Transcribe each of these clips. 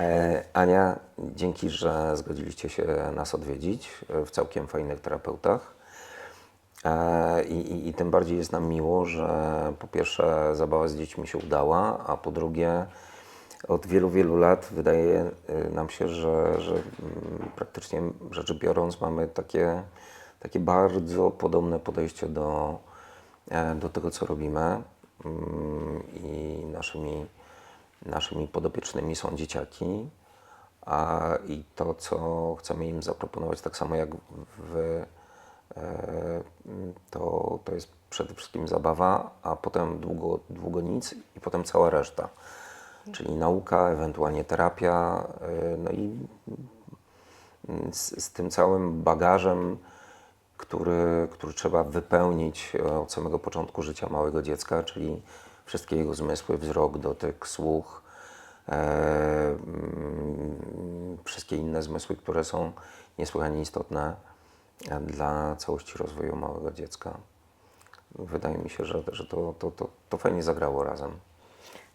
E, Ania, dzięki, że zgodziliście się nas odwiedzić w całkiem fajnych terapeutach. E, I, i, I tym bardziej jest nam miło, że po pierwsze zabawa z dziećmi się udała, a po drugie od wielu, wielu lat wydaje e, nam się, że, że mm, praktycznie rzeczy biorąc mamy takie, takie bardzo podobne podejście do, do tego, co robimy. Mm, I naszymi, naszymi podopiecznymi są dzieciaki. A i to, co chcemy im zaproponować, tak samo jak wy, e, to, to jest przede wszystkim zabawa, a potem długo, długo nic i potem cała reszta. Czyli nauka, ewentualnie terapia, e, no i z, z tym całym bagażem, który, który trzeba wypełnić e, od samego początku życia małego dziecka, czyli wszystkie jego zmysły, wzrok, dotyk, słuch, e, mm, wszystkie inne zmysły, które są niesłychanie istotne dla całości rozwoju małego dziecka. Wydaje mi się, że, że to, to, to, to fajnie zagrało razem.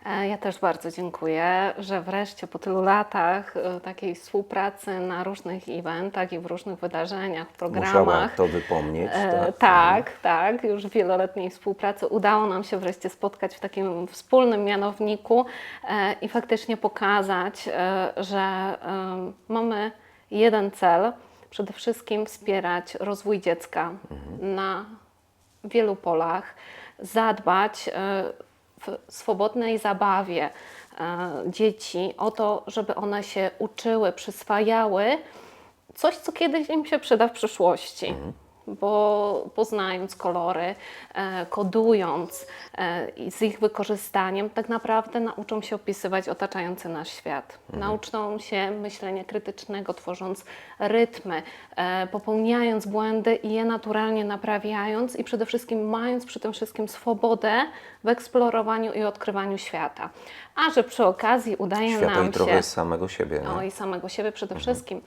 E, Ja też bardzo dziękuję, że wreszcie po tylu latach e, takiej współpracy na różnych eventach i w różnych wydarzeniach, Musiała programach. to wypomnieć. E, tak? tak, tak, już wieloletniej współpracy udało nam się wreszcie spotkać w takim wspólnym mianowniku i faktycznie pokazać, że mamy jeden cel, przede wszystkim wspierać rozwój dziecka na wielu polach, zadbać w swobodnej zabawie e, dzieci o to, żeby one się uczyły, przyswajały coś, co kiedyś im się przyda w przyszłości. Bo poznając kolory, e, kodując e, i z ich wykorzystaniem, tak naprawdę nauczą się opisywać otaczający nas świat. Nauczą się myślenia krytycznego, tworząc rytmy, e, popełniając błędy i je naturalnie naprawiając i przede wszystkim mając przy tym wszystkim swobodę w eksplorowaniu i odkrywaniu świata. A że przy okazji udaje Świata nam i trochę się... samego siebie. No Nie? i samego siebie przede wszystkim.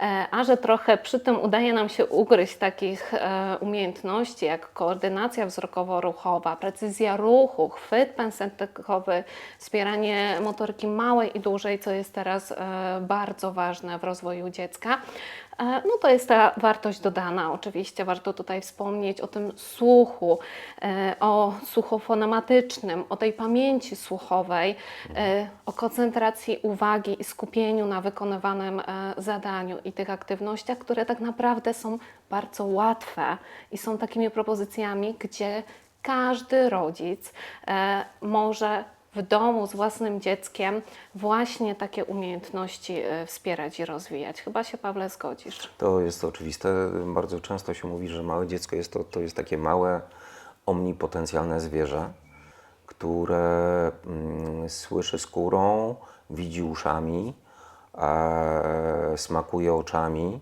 E, A że trochę przy tym udaje nam się ugryźć takich e, umiejętności jak koordynacja wzrokowo-ruchowa, precyzja ruchu, chwyt pęsetkowy, wspieranie motoryki małej i dużej, co jest teraz e, bardzo ważne w rozwoju dziecka, no to jest ta wartość dodana. Oczywiście warto tutaj wspomnieć o tym słuchu, e, o słuchofonematycznym, o tej pamięci słuchowej, e, o koncentracji uwagi i skupieniu na wykonywanym e, zadaniu i tych aktywnościach, które tak naprawdę są bardzo łatwe i są takimi propozycjami, gdzie każdy rodzic może w domu z własnym dzieckiem właśnie takie umiejętności e, wspierać i rozwijać. Chyba się, Pawle, zgodzisz. To jest oczywiste. Bardzo często się mówi, że małe dziecko jest to, to jest takie małe, omnipotencjalne zwierzę, które mm, słyszy skórą, widzi uszami, e, smakuje oczami.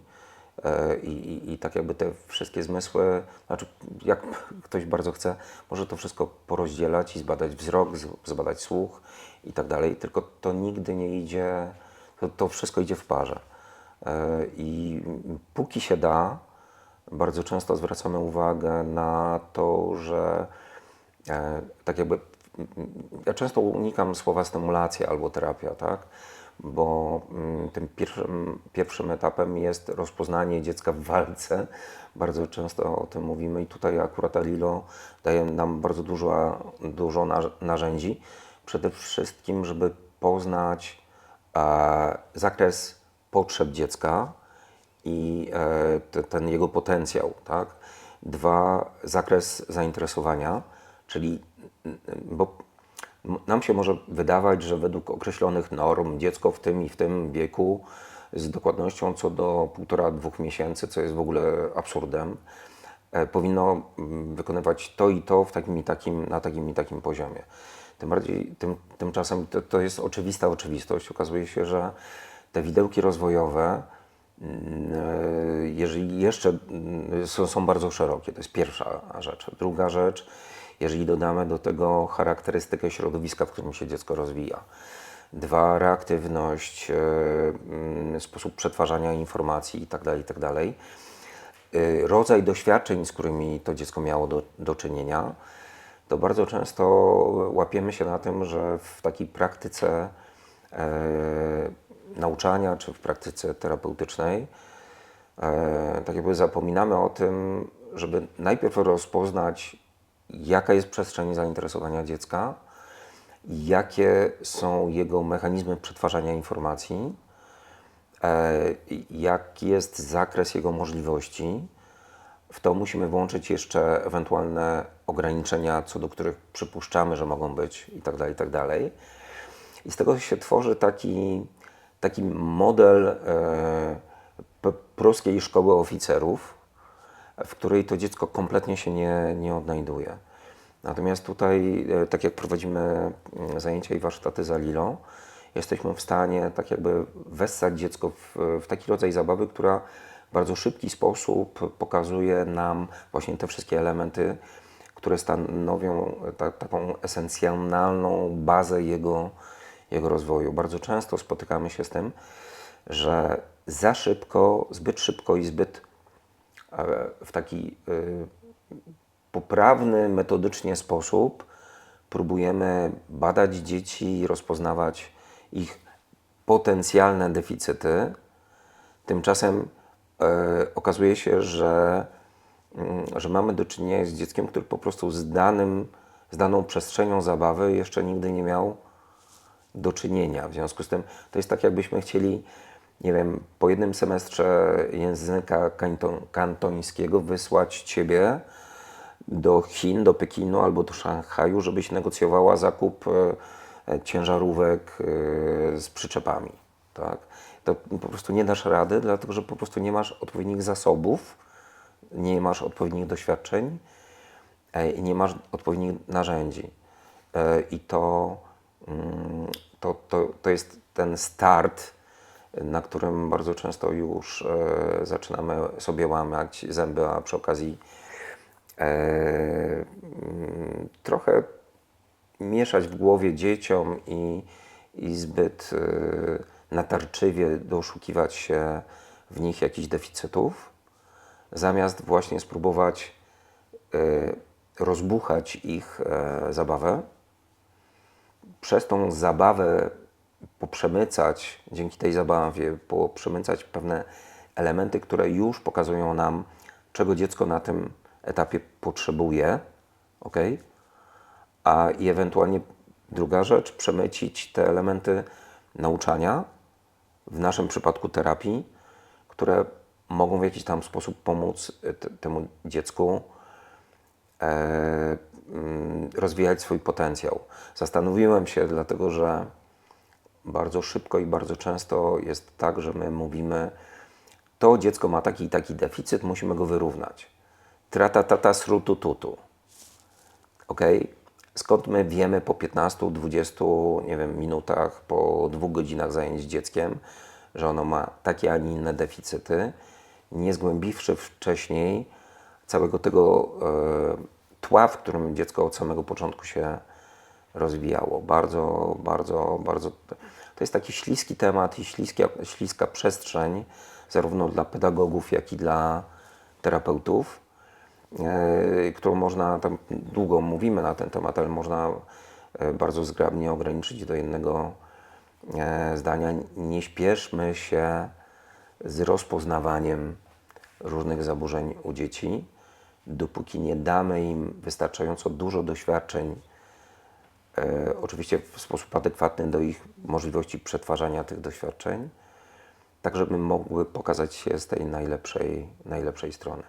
E, I, i, I tak jakby te wszystkie zmysły, znaczy jak ktoś bardzo chce, może to wszystko porozdzielać i zbadać wzrok, zbadać słuch i tak dalej, tylko to nigdy nie idzie, to, to wszystko idzie w parze. E, I póki się da, bardzo często zwracamy uwagę na to, że e, tak jakby ja często unikam słowa stymulacja albo terapia, tak? Bo mm, tym pierwszym, pierwszym etapem jest rozpoznanie dziecka w walce. Bardzo często o tym mówimy i tutaj akurat Alilo daje nam bardzo dużo, dużo narzę- narzędzi. Przede wszystkim, żeby poznać e, zakres potrzeb dziecka i e, te, ten jego potencjał, tak? Dwa, zakres zainteresowania, czyli bo nam się może wydawać, że według określonych norm dziecko w tym i w tym wieku z dokładnością co do półtora, dwóch miesięcy, co jest w ogóle absurdem, e, powinno wykonywać to i to w takim i takim, na takim i takim poziomie. Tym bardziej, tym, tymczasem to, to jest oczywista oczywistość. Okazuje się, że te widełki rozwojowe, mm, e, jeżeli jeszcze mm, są, są bardzo szerokie, to jest pierwsza rzecz. Druga rzecz, jeżeli dodamy do tego charakterystykę środowiska, w którym się dziecko rozwija. Dwa, reaktywność, e, mm, sposób przetwarzania informacji itd., itd. Y, rodzaj doświadczeń, z którymi to dziecko miało do, do czynienia, to bardzo często łapiemy się na tym, że w takiej praktyce e, nauczania czy w praktyce terapeutycznej, e, tak jakby zapominamy o tym, żeby najpierw rozpoznać, jaka jest przestrzeń zainteresowania dziecka, jakie są jego mechanizmy przetwarzania informacji, e, jaki jest zakres jego możliwości. W to musimy włączyć jeszcze ewentualne ograniczenia, co do których przypuszczamy, że mogą być i tak dalej, i tak. I z tego się tworzy taki, taki model e, pruskiej szkoły oficerów, w której to dziecko kompletnie się nie, nie odnajduje. Natomiast tutaj, e, tak jak prowadzimy mm, zajęcia i warsztaty za Lilą, jesteśmy w stanie tak jakby wessać dziecko w, w taki rodzaj zabawy, która w bardzo szybki sposób pokazuje nam właśnie te wszystkie elementy, które stanowią ta, taką esencjonalną bazę jego, jego rozwoju. Bardzo często spotykamy się z tym, że za szybko, zbyt szybko i zbyt e, w taki y, poprawny metodycznie sposób próbujemy badać dzieci i rozpoznawać ich potencjalne deficyty. Tymczasem e, okazuje się, że, mm, że mamy do czynienia z dzieckiem, które po prostu z, danym, z daną przestrzenią zabawy jeszcze nigdy nie miał do czynienia. W związku z tym to jest tak, jakbyśmy chcieli, nie wiem, po jednym semestrze języka kanton, kantońskiego wysłać Ciebie do Chin, do Pekinu albo do Szanghaju, żebyś negocjowała zakup e, e, ciężarówek e, z przyczepami. Tak? To po prostu nie dasz rady, dlatego że po prostu nie masz odpowiednich zasobów, nie masz odpowiednich doświadczeń nie masz odpowiednich narzędzi. I to, mm, to, to, to jest ten start, na którym bardzo często już e, zaczynamy sobie łamać zęby, a przy okazji e, mm, trochę mieszać w głowie dzieciom i, i zbyt e, natarczywie doszukiwać się w nich jakichś deficytów, zamiast właśnie spróbować rozbuchać ich zabawę, przez tą zabawę poprzemycać, dzięki tej zabawie, poprzemycać pewne elementy, które już pokazują nam, czego dziecko na tym etapie potrzebuje, ok? A i ewentualnie druga rzecz, przemycić te elementy nauczania, w naszym przypadku terapii, które mogą w jakiś tam sposób pomóc e, te- temu dziecku e, mm, rozwijać swój potencjał. Zastanowiłem się, dlatego że bardzo szybko i bardzo często jest tak, że my mówimy, to dziecko ma taki i taki deficyt, musimy go wyrównać. Tratatata srutututu. Ok? Skąd my wiemy po 15, 20, nie wiem, minutach, po dwóch godzinach zajęć z dzieckiem, że ono ma takie, a nie inne deficyty, nie zgłębiwszy wcześniej całego tego e, tła, w którym dziecko od samego początku się rozwijało. Bardzo, bardzo, bardzo. To jest taki śliski temat i śliskia, śliska przestrzeń, zarówno dla pedagogów, jak i dla terapeutów, e, którą można, tam długo mówimy na ten temat, ale można e, bardzo zgrabnie ograniczyć do jednego e, zdania. Nie śpieszmy się z rozpoznawaniem różnych zaburzeń u dzieci, dopóki nie damy im wystarczająco dużo doświadczeń e, oczywiście w sposób adekwatny do ich możliwości przetwarzania tych doświadczeń, tak żeby mogły pokazać się z tej najlepszej, najlepszej strony.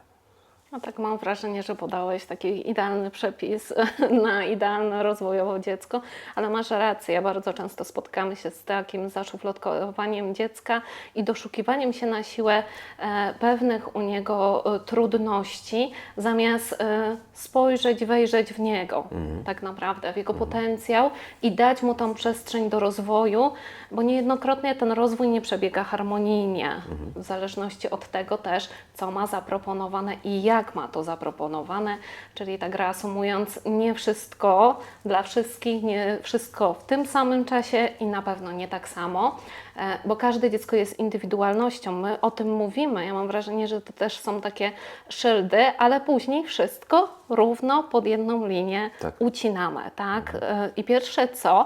No tak mam wrażenie, że podałeś taki idealny przepis na idealne rozwojowo dziecko, ale masz rację, bardzo często spotykamy się z takim zaszufladkowaniem dziecka i doszukiwaniem się na siłę e, pewnych u niego e, trudności, zamiast e, spojrzeć, wejrzeć w niego tak naprawdę, w jego potencjał i dać mu tą przestrzeń do rozwoju, bo niejednokrotnie ten rozwój nie przebiega harmonijnie, w zależności od tego też, co ma zaproponowane i jak ma to zaproponowane, czyli tak reasumując, nie wszystko dla wszystkich, nie wszystko w tym samym czasie i na pewno nie tak samo, e, bo każde dziecko jest indywidualnością. My o tym mówimy. Ja mam wrażenie, że to też są takie szyldy, ale później wszystko równo pod jedną linię Tak. ucinamy, tak? E, I pierwsze co,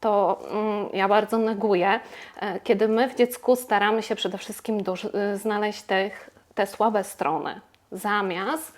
to mm, ja bardzo neguję, e, kiedy my w dziecku staramy się przede wszystkim znaleźć tych, te słabe strony, zamiast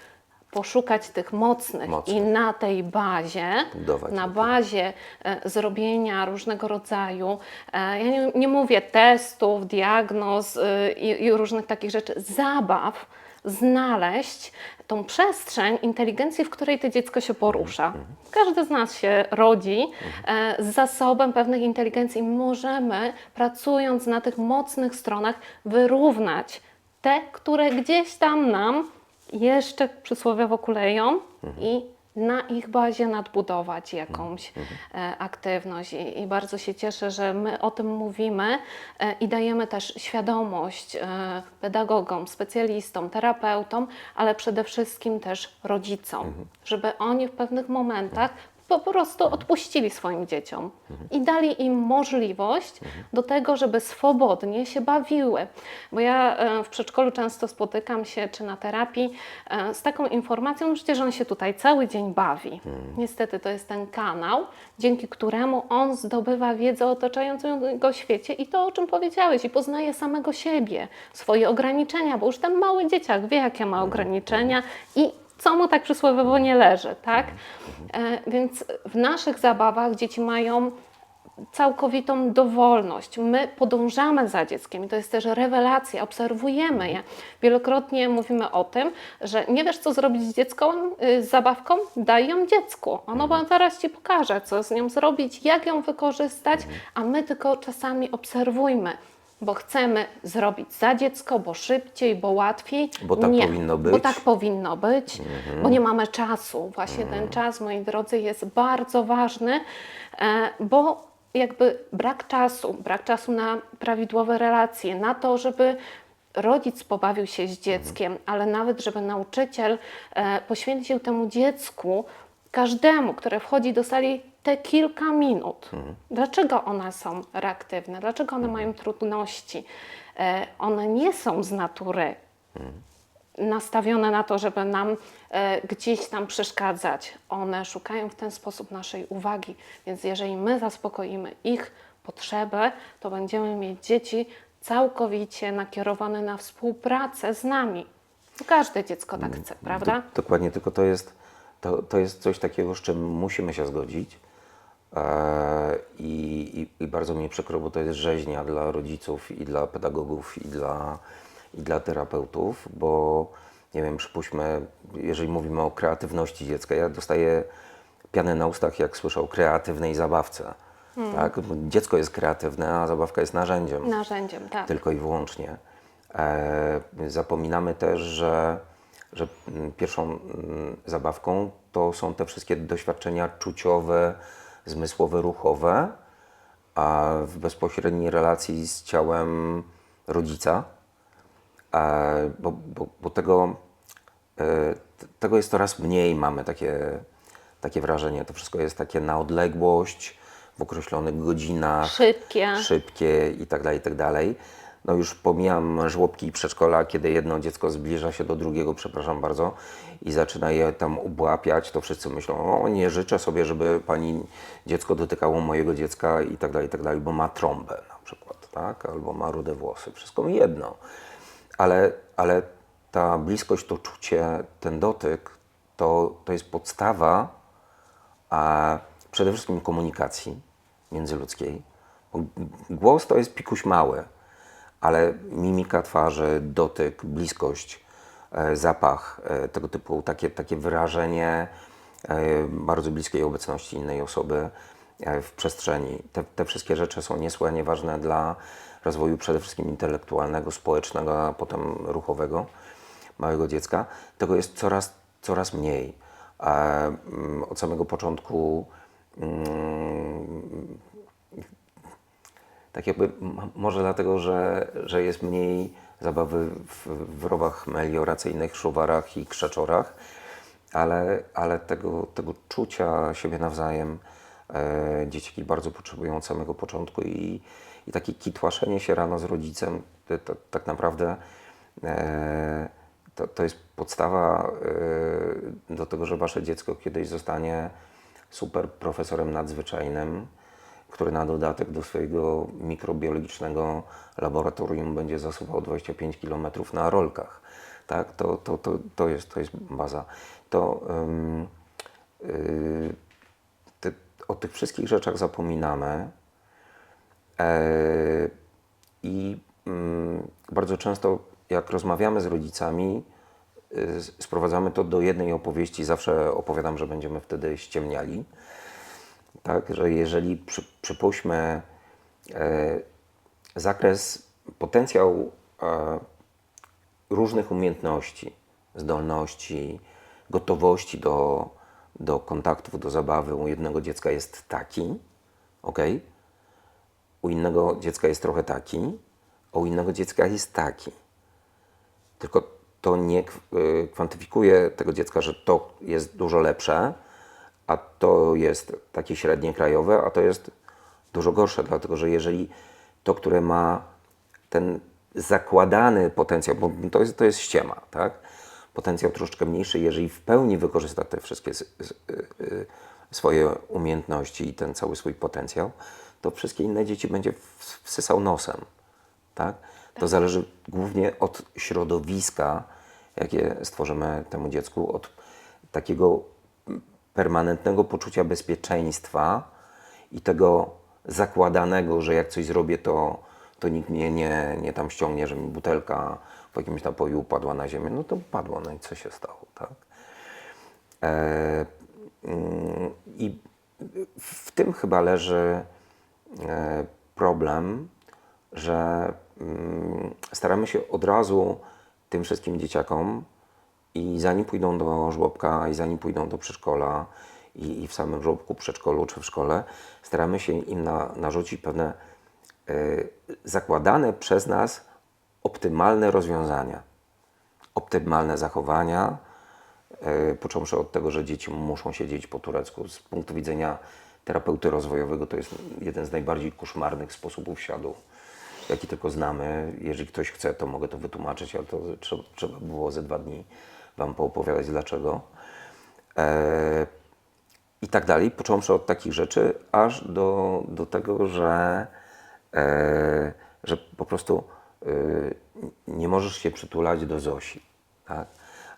poszukać tych mocnych i na tej bazie, Budować na bazie e, zrobienia różnego rodzaju, e, ja nie, nie mówię testów, diagnoz y, i, i różnych takich rzeczy, zabaw, znaleźć tą przestrzeń inteligencji, w której to dziecko się porusza. Każdy z nas się rodzi e, z zasobem pewnych inteligencji możemy, pracując na tych mocnych stronach, wyrównać te, które gdzieś tam nam jeszcze przysłowiowo kuleją i na ich bazie nadbudować jakąś e, aktywność. I, I bardzo się cieszę, że my o tym mówimy e, i dajemy też świadomość e, pedagogom, specjalistom, terapeutom, ale przede wszystkim też rodzicom, żeby oni w pewnych momentach po prostu odpuścili swoim dzieciom i dali im możliwość do tego, żeby swobodnie się bawiły. Bo ja e, w przedszkolu często spotykam się, czy na terapii, e, z taką informacją, że on się tutaj cały dzień bawi. Niestety to jest ten kanał, dzięki któremu on zdobywa wiedzę o otaczającym go świecie i to, o czym powiedziałeś, i poznaje samego siebie, swoje ograniczenia, bo już ten mały dzieciak wie, jakie ma ograniczenia i co mu tak przysłowiowo nie leży, tak? E, więc w naszych zabawach dzieci mają całkowitą dowolność. My podążamy za dzieckiem i to jest też rewelacja, obserwujemy je. Wielokrotnie mówimy o tym, że nie wiesz, co zrobić z dzieckiem, y, z zabawką, daj ją dziecku. Ono wam zaraz ci pokaże, co z nią zrobić, jak ją wykorzystać, a my tylko czasami obserwujmy. Bo chcemy zrobić za dziecko, bo szybciej, bo łatwiej. Bo tak nie, powinno Bo być. tak powinno być, bo nie mamy czasu. Właśnie ten czas, moi drodzy, jest bardzo ważny, e, bo jakby brak czasu, brak czasu na prawidłowe relacje, na to, żeby rodzic pobawił się z dzieckiem, ale nawet, żeby nauczyciel e, poświęcił temu dziecku, każdemu, które wchodzi do sali, te kilka minut. Dlaczego one są reaktywne? Dlaczego one mają trudności? E, one nie są z natury nastawione na to, żeby nam e, gdzieś tam przeszkadzać. One szukają w ten sposób naszej uwagi, więc jeżeli my zaspokoimy ich potrzebę, to będziemy mieć dzieci całkowicie nakierowane na współpracę z nami. Każde dziecko tak chce, prawda? Do, dokładnie, tylko to jest, to, to jest coś takiego, z czym musimy się zgodzić. E, i, i, I bardzo mnie przykro, bo to jest rzeźnia dla rodziców i dla pedagogów i dla, i dla terapeutów, bo nie wiem, przypuśćmy, jeżeli mówimy o kreatywności dziecka, ja dostaję pianę na ustach, jak słyszę o kreatywnej zabawce. Tak? Bo Dziecko jest kreatywne, a zabawka jest narzędziem Narzędziem, tak. tylko i wyłącznie. E, zapominamy też, że, że mm, pierwszą mm, zabawką to są te wszystkie doświadczenia czuciowe, zmysłowe, ruchowe, a w bezpośredniej relacji z ciałem rodzica, e, bo, bo, bo tego, e, tego jest coraz mniej, mamy takie, takie wrażenie. To wszystko jest takie na odległość, w określonych godzinach Szybkie. szybkie i tak No już pomijam żłobki i przedszkola, kiedy jedno dziecko zbliża się do drugiego, przepraszam bardzo, i zaczyna je tam ubłapiać, to wszyscy myślą, o nie życzę sobie, żeby pani dziecko dotykało mojego dziecka i tak dalej, i tak dalej, bo ma trąbę na przykład, tak? Albo ma rude włosy, wszystko mi jedno. Ale, ale ta bliskość, to czucie, ten dotyk, to, to jest podstawa a przede wszystkim komunikacji międzyludzkiej. Głos to jest pikuś mały, ale mimika twarzy, dotyk, bliskość, e, zapach, e, tego typu takie, takie wyrażenie e, bardzo bliskiej obecności innej osoby w przestrzeni. Te, te wszystkie rzeczy są niesłychanie ważne dla rozwoju przede wszystkim intelektualnego, społecznego, a potem ruchowego małego dziecka. Tego jest coraz, coraz mniej. Od samego początku mm, tak jakby może dlatego, że, że jest mniej zabawy w, w rowach melioracyjnych, szuwarach i krzaczorach, ale, ale tego, tego czucia siebie nawzajem e, dzieciaki bardzo potrzebują od samego początku i, i takie kitłaszenie się rano z rodzicem, to, to, tak naprawdę e, to, to jest podstawa e, do tego, że wasze dziecko kiedyś zostanie super profesorem nadzwyczajnym który na dodatek do swojego mikrobiologicznego laboratorium będzie zasuwał 25 km na rolkach. Tak? To, to, to, to, jest, to jest baza. To, ym, yy, te, o tych wszystkich rzeczach zapominamy. E, I bardzo często, jak rozmawiamy z rodzicami, y, sprowadzamy to do jednej opowieści. Zawsze opowiadam, że będziemy wtedy ściemniali. Tak, że jeżeli przy, przypuśćmy e, zakres, potencjał e, różnych umiejętności, zdolności, gotowości do, do kontaktów, do zabawy u jednego dziecka jest taki, ok? U innego dziecka jest trochę taki, a u innego dziecka jest taki. Tylko to nie y, kwantyfikuje tego dziecka, że to jest dużo lepsze, a to jest takie średnie krajowe, a to jest dużo gorsze, dlatego że jeżeli to, które ma ten zakładany potencjał, bo to jest, to jest ściema, tak? Potencjał troszeczkę mniejszy, jeżeli w pełni wykorzysta te wszystkie y, swoje umiejętności i ten cały swój potencjał, to wszystkie inne dzieci będzie wsysał nosem, tak? To zależy głównie od środowiska, jakie stworzymy temu dziecku, od takiego permanentnego poczucia bezpieczeństwa i tego zakładanego, że jak coś zrobię, to, to nikt mnie nie, nie tam ściągnie, że mi butelka w jakimś napoju upadła na ziemię. No to upadła, no i co się stało, tak? E, mm, I w tym chyba leży e, problem, że mm, staramy się od razu tym wszystkim dzieciakom i zanim pójdą do żłobka, i zanim pójdą do przedszkola, i, i w samym żłobku, przedszkolu czy w szkole, staramy się im na, narzucić pewne e, zakładane przez nas optymalne rozwiązania, optymalne zachowania, e, począwszy od tego, że dzieci muszą siedzieć po turecku. Z punktu widzenia terapeuty rozwojowego to jest jeden z najbardziej koszmarnych sposobów siadu, jaki tylko znamy. Jeżeli ktoś chce, to mogę to wytłumaczyć, ale to trzeba było ze dwa dni Wam poopowiadać dlaczego. E, I tak dalej, począwszy od takich rzeczy, aż do, do tego, że, e, że po prostu e, nie możesz się przytulać do Zosi, tak?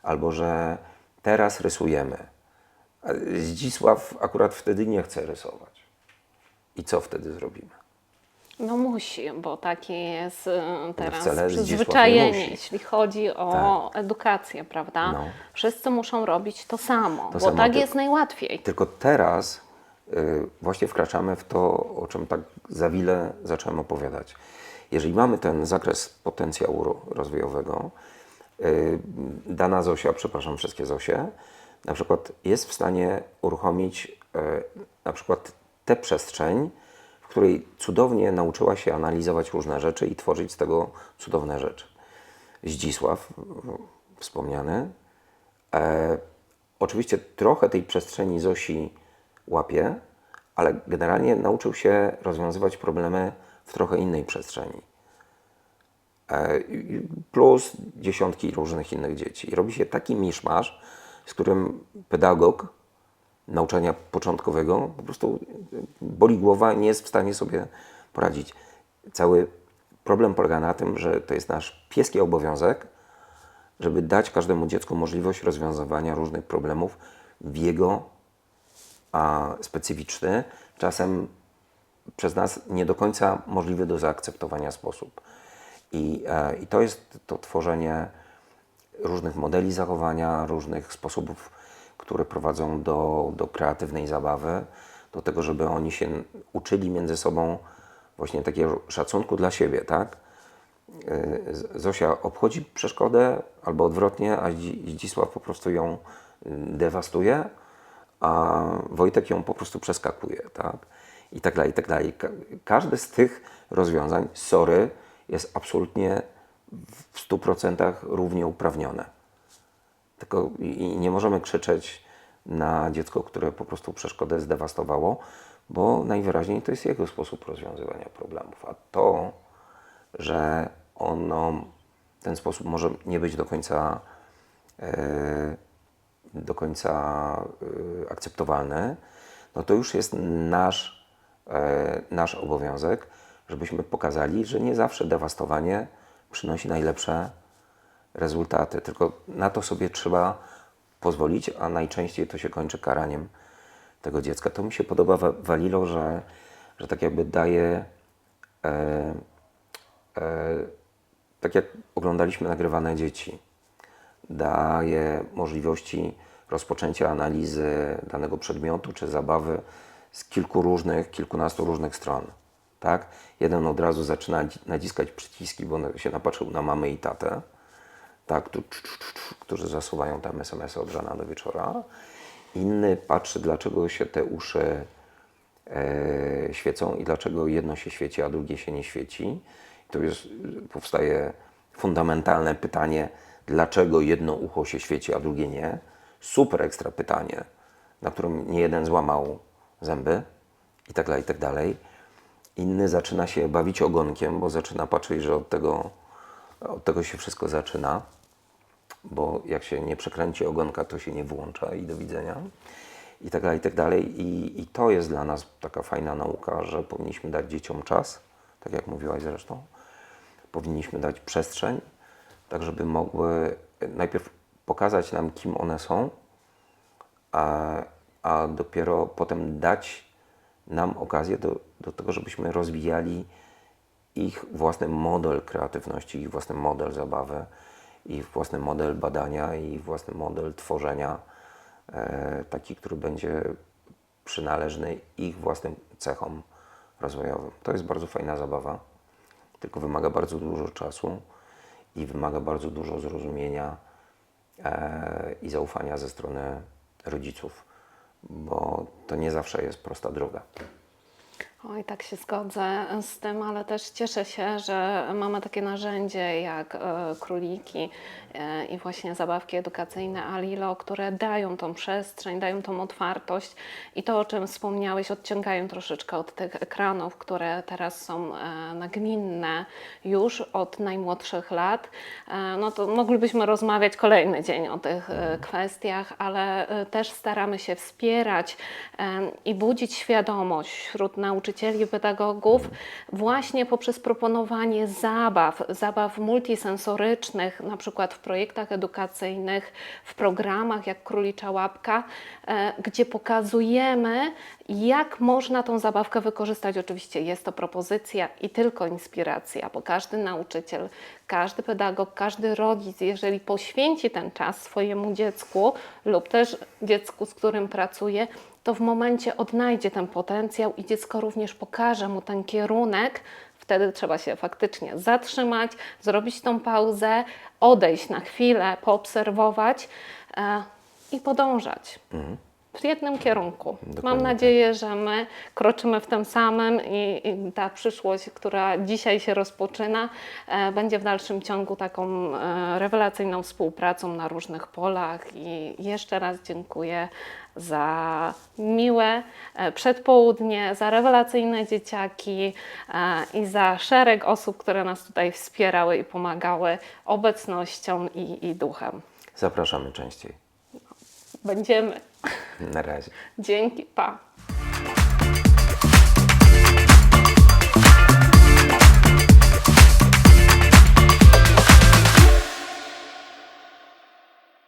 albo że teraz rysujemy. Zdzisław akurat wtedy nie chce rysować. I co wtedy zrobimy? No musi, bo takie jest e, teraz przyzwyczajenie, jeśli chodzi o edukację, prawda? No. Wszyscy muszą robić to samo, bo samo, tak jest najłatwiej. Tylko teraz y, właśnie wkraczamy w to, o czym tak za chwilę zacząłem opowiadać. Jeżeli mamy ten zakres potencjału ro- rozwojowego, y, dana Zosia, przepraszam wszystkie Zosie, na przykład jest w stanie uruchomić y, na przykład tę przestrzeń, w której cudownie nauczyła się analizować różne rzeczy i tworzyć z tego cudowne rzeczy. Zdzisław, wspomniany, E, oczywiście trochę tej przestrzeni Zosi łapie, ale generalnie nauczył się rozwiązywać problemy w trochę innej przestrzeni. E, plus dziesiątki różnych innych dzieci. I robi się taki miszmasz, z którym pedagog nauczania początkowego po prostu boli głowa nie jest w stanie sobie poradzić. Cały problem polega na tym, że to jest nasz pieski obowiązek, żeby dać każdemu dziecku możliwość rozwiązywania różnych problemów w jego a, specyficzny, czasem przez nas nie do końca możliwy do zaakceptowania sposób. I, e, I to jest to tworzenie różnych modeli zachowania, różnych sposobów, które prowadzą do, do kreatywnej zabawy, do tego, żeby oni się uczyli między sobą właśnie takiego szacunku dla siebie, tak? Y, Zosia obchodzi przeszkodę, albo odwrotnie, a Zdzi- Zdzisław po prostu ją y, dewastuje, a Wojtek ją po prostu przeskakuje, tak? I tak dalej, i tak dalej. Ka- Każde z tych rozwiązań, sorry, jest absolutnie w 100% równie uprawnione. Tylko i nie możemy krzyczeć na dziecko, które po prostu przeszkodę zdewastowało, bo najwyraźniej to jest jego sposób rozwiązywania problemów. A to, że ono, ten sposób może nie być do końca, e, do końca e, akceptowalny, no to już jest nasz e, nasz obowiązek, żebyśmy pokazali, że nie zawsze dewastowanie przynosi najlepsze rezultaty, tylko na to sobie trzeba pozwolić, a najczęściej to się kończy karaniem tego dziecka. To mi się podoba Walilo, że, że tak jakby daje, e, e, tak jak oglądaliśmy nagrywane dzieci, daje możliwości rozpoczęcia analizy danego przedmiotu czy zabawy z kilku różnych, kilkunastu różnych stron. Tak? Jeden od razu zaczyna naciskać przyciski, bo się napatrzył na mamę i tatę, tak, którzy zasuwają tam SMS-y od rana do wieczora. Inny patrzy, dlaczego się te uszy e, świecą i dlaczego jedno się świeci, a drugie się nie świeci. To jest, powstaje fundamentalne pytanie, dlaczego jedno ucho się świeci, a drugie nie. Super ekstra pytanie, na którym nie jeden złamał zęby i tak dalej, i tak dalej. Inny zaczyna się bawić ogonkiem, bo zaczyna patrzeć, że od tego, od tego się wszystko zaczyna bo jak się nie przekręci ogonka, to się nie włącza i do widzenia. I tak dalej, i tak dalej. I, I to jest dla nas taka fajna nauka, że powinniśmy dać dzieciom czas, tak jak mówiłaś zresztą. Powinniśmy dać przestrzeń, tak żeby mogły najpierw pokazać nam, kim one są, a, a dopiero potem dać nam okazję do, do tego, żebyśmy rozwijali ich własny model kreatywności, ich własny model zabawy, ich własny model badania i własny model tworzenia, e, taki, który będzie przynależny ich własnym cechom rozwojowym. To jest bardzo fajna zabawa, tylko wymaga bardzo dużo czasu i wymaga bardzo dużo zrozumienia e, i zaufania ze strony rodziców, bo to nie zawsze jest prosta droga. Oj, tak się zgodzę z tym, ale też cieszę się, że mamy takie narzędzie jak e, króliki e, i właśnie zabawki edukacyjne Alilo, które dają tą przestrzeń, dają tą otwartość i to, o czym wspomniałeś, odciągają troszeczkę od tych ekranów, które teraz są e, nagminne już od najmłodszych lat. No to moglibyśmy rozmawiać kolejny dzień o tych kwestiach, ale też staramy się wspierać i budzić świadomość wśród nauczycieli, pedagogów właśnie poprzez proponowanie zabaw, zabaw multisensorycznych, na przykład w projektach edukacyjnych, w programach jak Królicza Łapka, e, gdzie pokazujemy, jak można tą zabawkę wykorzystać. Oczywiście jest to propozycja i tylko inspiracja, bo każdy nauczyciel, każdy pedagog, każdy rodzic, jeżeli poświęci ten czas swojemu dziecku lub też dziecku, z którym pracuje, to w momencie odnajdzie ten potencjał i dziecko również pokaże mu ten kierunek. Wtedy trzeba się faktycznie zatrzymać, zrobić tą pauzę, odejść na chwilę, poobserwować e, i podążać w jednym kierunku. Mam Dokładnie nadzieję, że my kroczymy w tym samym i, i ta przyszłość, która dzisiaj się rozpoczyna, e, będzie w dalszym ciągu taką e, rewelacyjną współpracą na różnych polach. I jeszcze raz dziękuję za miłe e, przedpołudnie, za rewelacyjne dzieciaki e, i za szereg osób, które nas tutaj wspierały i pomagały obecnością i, i duchem. Zapraszamy częściej. Będziemy. Na razie. Dzięki, pa.